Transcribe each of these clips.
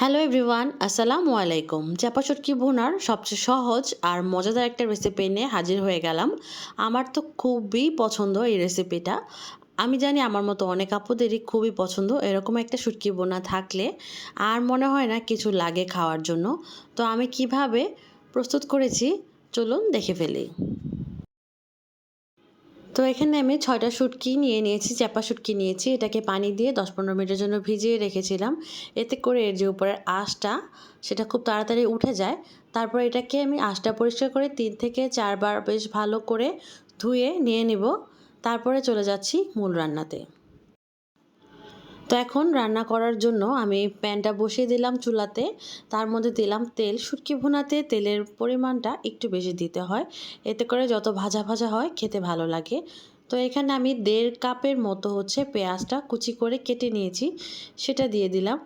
Hello everyone আসসালামু আলাইকুম। চাপা চটকি ভুনার? সবচেয়ে সহজ আর মজাদার একটা রেসিপি নিয়ে হাজির হয়ে গেলাম। আমার তো খুবই পছন্দ এই রেসিপিটা আমি জানি আমার মতো অনেক আপুদেরই খুবই পছন্দ এরকম একটা শুটকি বোনা থাকলে আর মনে হয় না কিছু লাগে খাওয়ার জন্য। তো আমি কীভাবে প্রস্তুত করেছি? চলুন দেখে ফেলি। তো এখানে আমি ছয়টা শুটকি নিয়ে নিয়েছি চাপা শুটকি নিয়েছি। এটাকে পানি দিয়ে দশ পনেরো মিনিটের জন্য ভিজিয়ে রেখেছিলাম। এতে করে এর যে উপরের আঁশটা, সেটা খুব তাড়াতাড়ি উঠে যায়। তারপর এটাকে আমি আঁশটা পরিষ্কার করে তিন থেকে চারবার বেশ ভালো করে ধুয়ে নিয়ে নিব। তারপরে চলে যাচ্ছি মূল রান্নাতে। তো এখন রান্না করার জন্য আমি প্যানটা বসিয়ে দিলাম চুলাতে। তার মধ্যে দিলাম তেল। শুটকি ভুনাতে তেলের পরিমাণটা একটু বেশি দিতে হয়। এতে করে যত ভাজা ভাজা হয় খেতে ভালো লাগে। তো এখানে আমি দেড় কাপের মতো হচ্ছে পেঁয়াজটা কুচি করে কেটে নিয়েছি। সেটা দিয়ে দিলাম।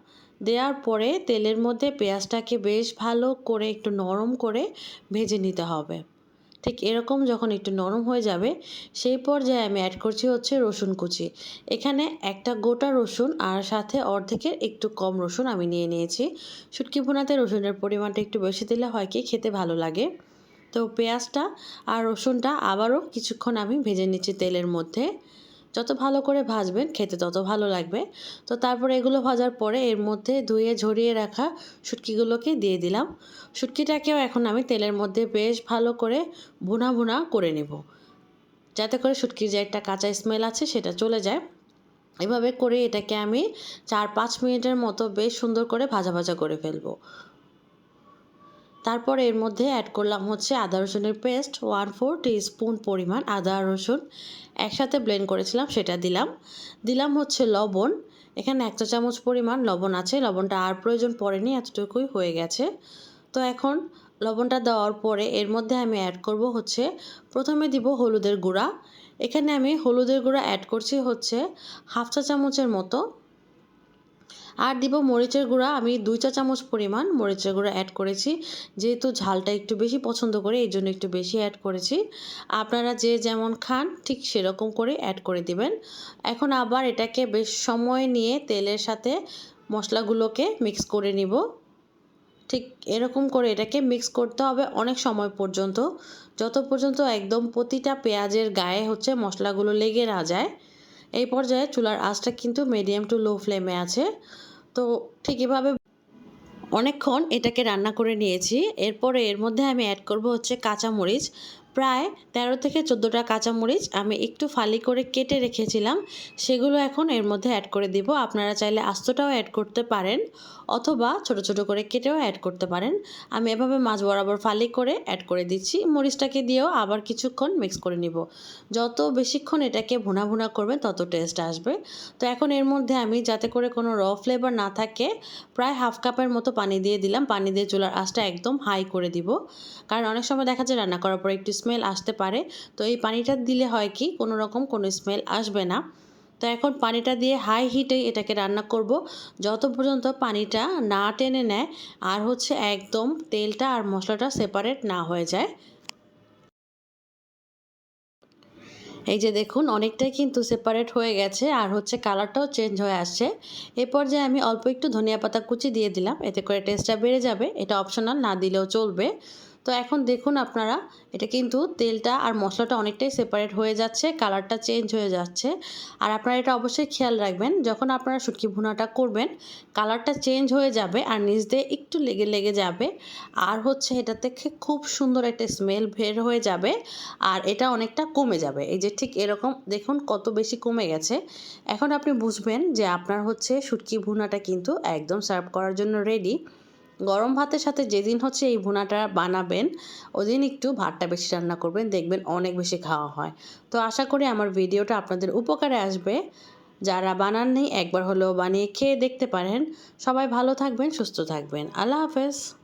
দেওয়ার পরে তেলের মধ্যে পেঁয়াজটাকে বেশ ভালো করে একটু নরম করে ভেজে নিতে হবে। ঠিক এরকম যখন একটু নরম হয়ে যাবে, সেই পর্যায়ে আমি অ্যাড করছি হচ্ছে রসুন কুচি। এখানে একটা গোটা রসুন আর সাথে অর্ধেকের একটু কম রসুন আমি নিয়ে নিয়েছি। শুটকি ভুনাতে রসুনের পরিমাণটা একটু বেশি দিলে হয় কি, খেতে ভালো লাগে। তো পেঁয়াজটা আর রসুনটা আবারও কিছুক্ষণ আমি ভেজে নিচ্ছি তেলের মধ্যে। যত ভালো করে ভাজবেন, খেতে তত ভালো লাগবে। তো তারপরে এগুলো ভাজার পরে এর মধ্যে ধুয়ে ঝরিয়ে রাখা শুটকিগুলোকে দিয়ে দিলাম। শুটকিটাকেও এখন আমি তেলের মধ্যে বেশ ভালো করে ভুনা ভুনা করে নেব। যাতে করে শুটকির যে একটা কাঁচা স্মেল আছে সেটা চলে যায়। এভাবে করে এটাকে আমি চার পাঁচ মিনিটের মতো বেশ সুন্দর করে ভাজা ভাজা করে ফেলব। তারপর এর মধ্যে অ্যাড করলাম হচ্ছে আদা রসুনের পেস্ট ওয়ান ফোর স্পুন পরিমাণ আদা রসুন। একসাথে ব্লেন্ড করেছিলাম, সেটা দিলাম। দিলাম হচ্ছে লবণ। এখানে এক চা চামচ পরিমাণ লবণ আছে, লবণটা আর প্রয়োজন পড়েনি, এতটুকুই হয়ে গেছে। তো এখন লবণটা দেওয়ার পরে এর মধ্যে আমি অ্যাড করব হচ্ছে, প্রথমে দিব হলুদের গুঁড়া। এখানে আমি হলুদের গুঁড়া অ্যাড করছি হচ্ছে হাফ চা চামচের মতো। আর দিব মরিচের গুঁড়া। আমি দুই চা চামচ পরিমাণ মরিচের গুঁড়া অ্যাড করেছি। যেহেতু ঝালটা একটু বেশি পছন্দ করে, এই জন্য একটু বেশি অ্যাড করেছি। আপনারা যে যেমন খান, ঠিক সেরকম করে অ্যাড করে দিবেন। এখন আবার এটাকে বেশ সময় নিয়ে তেলের সাথে মশলাগুলোকে মিক্স করে নিব। ঠিক এরকম করে এটাকে মিক্স করতে হবে অনেক সময় পর্যন্ত। যত পর্যন্ত একদম প্রতিটা পেঁয়াজের গায়ে হচ্ছে মশলাগুলো লেগে না যায়, এই পর্যায়ে চুলার আঁচটা কিন্তু মিডিয়াম টু লো ফ্লেমে আছে। তো ঠিক এভাবে অনেকক্ষণ এটাকে রান্না করে নিয়েছি। এরপরে এর মধ্যে আমি অ্যাড করব হচ্ছে কাঁচামরিচ। প্রায় তেরো থেকে চোদ্দোটা কাঁচামরিচ আমি একটু ফালি করে কেটে রেখেছিলাম। সেগুলো এখন এর মধ্যে অ্যাড করে দিব। আপনারা চাইলে আস্তটাও অ্যাড করতে পারেন অথবা ছোট ছোট করে কেটেও অ্যাড করতে পারেন। আমি এভাবে মাছ বরাবর ফালি করে অ্যাড করে দিচ্ছি। মরিচটাকে দিয়েও আবার কিছুক্ষণ মিক্স করে নিব। যত বেশিক্ষণ এটাকে ভুনা ভুনা করবেন তত টেস্ট আসবে। তো এখন এর মধ্যে আমি যাতে করে কোনো র ফ্লেভার না থাকে, প্রায় হাফ কাপের মতো পানি দিয়ে দিলাম। পানি দিয়ে চুলার আঁচটা একদম হাই করে দিব। কারণ অনেক সময় দেখা যায় রান্না করার পর একটু স্মেল আসতে পারে। তো এই পানিটা দিলে হয় কি, কোনো রকম কোনো স্মেল আসবে না। তো এখন পানিটা দিয়ে হাই হিটে এটাকে রান্না করব। যত পর্যন্ত পানিটা না টেনে নেয়, আর হচ্ছে একদম তেলটা আর মশলাটা সেপারেট না হয়ে যায়। এই যে দেখুন, অনেকটাই কিন্তু সেপারেট হয়ে গেছে, আর হচ্ছে কালারটাও চেঞ্জ হয়ে আসছে। এ পর্যায়ে আমি অল্প একটু ধনিয়া পাতা কুচি দিয়ে দিলাম, এতে করে টেস্টটা বেড়ে যাবে। এটা অপশনাল না দিলেও চলবে। তো এখন দেখুন আপনারা, এটা কিন্তু তেলটা আর মশলাটা অনেকটাই সেপারেট হয়ে যাচ্ছে কালারটা চেঞ্জ হয়ে যাচ্ছে। আর আপনারা এটা অবশ্যই খেয়াল রাখবেন, যখন আপনারা শুটকি ভুনাটা করবেন কালারটা চেঞ্জ হয়ে যাবে আর নিচ দিয়ে একটু লেগে লেগে যাবে। আর হচ্ছে এটা থেকে খুব সুন্দর একটা স্মেল বের হয়ে যাবে আর এটা অনেকটা কমে যাবে। এই যে ঠিক এরকম, দেখুন কত বেশি কমে গেছে। এখন আপনি বুঝবেন যে আপনার হচ্ছে শুটকি ভুনাটা কিন্তু একদম সার্ভ করার জন্য রেডি গরম ভাতের সাথে যেদিন হচ্ছে এই ভুনাটা বানাবেন, ওদিন একটু ভাতটা বেশি রান্না করবেন, দেখবেন অনেক বেশি খাওয়া হয়। তো আশা করি আমার ভিডিওটা আপনাদের উপকারে আসবে। যারা বানান নেই একবার হলেও বানিয়ে খেয়ে দেখতে পারেন। সবাই ভালো থাকবেন, সুস্থ থাকবেন। আল্লাহ হাফেজ।